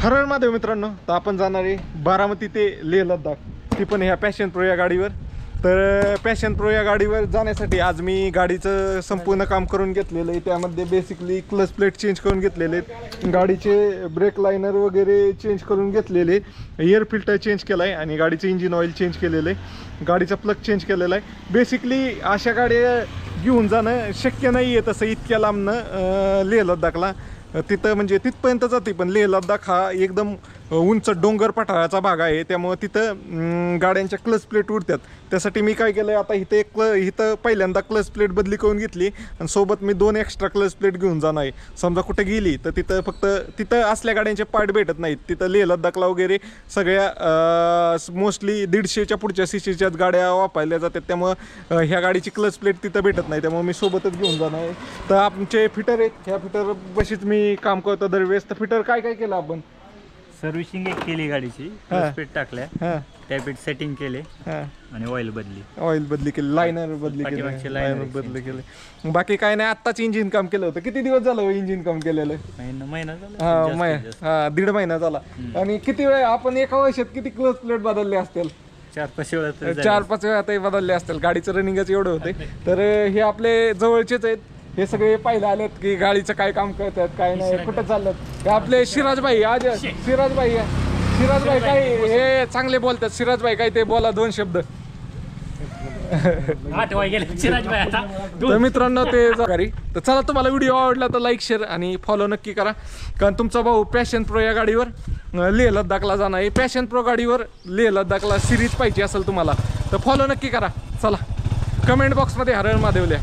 हरळ महादेव मित्रांनो तर आपण जाणार आहे बारामती ते लेह लद्दाख. ती पण ह्या पॅशन प्रो या गाडीवर. तर पॅशन प्रो या गाडीवर जाण्यासाठी आज मी गाडीचं संपूर्ण काम करून घेतलेलं आहे. त्यामध्ये बेसिकली क्लच प्लेट चेंज करून घेतलेले आहेत. गाडीचे ब्रेक लायनर वगैरे चेंज करून घेतलेले एअर फिल्टर चेंज केला आहे आणि गाडीचं इंजिन ऑइल चेंज केलेलं आहे. गाडीचा प्लग चेंज केलेला आहे. बेसिकली अशा गाड्या घेऊन जाणं शक्य नाही आहे तसं इतक्या लांबनं लेह लद्दाखला. तिथं म्हणजे तिथपर्यंत जाते पण लेह लद्दाख हा एकदम उंच डोंगर पठाराचा भाग आहे त्यामुळं तिथं गाड्यांच्या क्लच प्लेट उडतात. त्यासाठी मी काय केलं आता इथं एक क्ल इथं पहिल्यांदा क्लच प्लेट बदली करून घेतली आणि सोबत मी दोन एक्स्ट्रा क्लच प्लेट घेऊन जाणार आहे. समजा कुठे गेली तर तिथं फक्त तिथं असल्या गाड्यांचे पार्ट भेटत नाहीत. तिथं लेह लद्दाखला वगैरे सगळ्या मोस्टली दीडशेच्या पुढच्या सीशेच्याच गाड्या वापरल्या जातात. त्यामुळं ह्या गाडीची क्लच प्लेट तिथं भेटत नाही. त्यामुळे मी सोबतच घेऊन जाणार आहे. तर आमचे फिटर आहेत. ह्या फिटर बशीच मी काम करतो दरवेळेस. तर फिटर काय काय केलं आपण? सर्व्हिसिंग एक केली गाडीची. हा. स्पीड टाकल्या. हां. टॅबेट सेटिंग केले. हां. आणि ऑइल बदली. ऑइल बदली केली लायनर बदली केली पाठीमागचे लायनर बदली केले. बाकी काय नाही आत्ताच इंजिन काम केलं होतं. किती दिवस झालं इंजिन काम केलेलं? महिना महिना झाला. हा मै जास्त. हा दीड महिना झाला. आणि किती वेळ आपण एका वर्षात किती क्लच प्लेट बदलले असतील? चार पाच वेळा तर झाले. चार पाच वेळा ते बदलले असतील. गाडीचं रनिंगच एवढं होते तर हे आपले जवळचेच आहेत. हे सगळे पाहिलं आलेत की गाडीचं काय काम करतात काय नाही कुठं चाललं हे आपले सिराजबाई आज सिराजबाई सिराजबाई काय हे चांगले बोलतात. सिराजबाई काय ते बोला दोन शब्द. आठवाय गेले सिराजबाई आता. तर मित्रांनो ते गाडी तर चला तुम्हाला व्हिडिओ आवडला तर लाईक शेअर आणि फॉलो नक्की करा. कारण तुमचा भाऊ पॅशन प्रो या गाडीवर अं, लेह लद्दाखला जाणार आहे. पॅशन प्रो गाडीवर लेह लद्दाखला सिरीज पाहिजे असेल तुम्हाला तर फॉलो नक्की करा. चला कमेंट बॉक्समध्ये हरळ महादेवल्या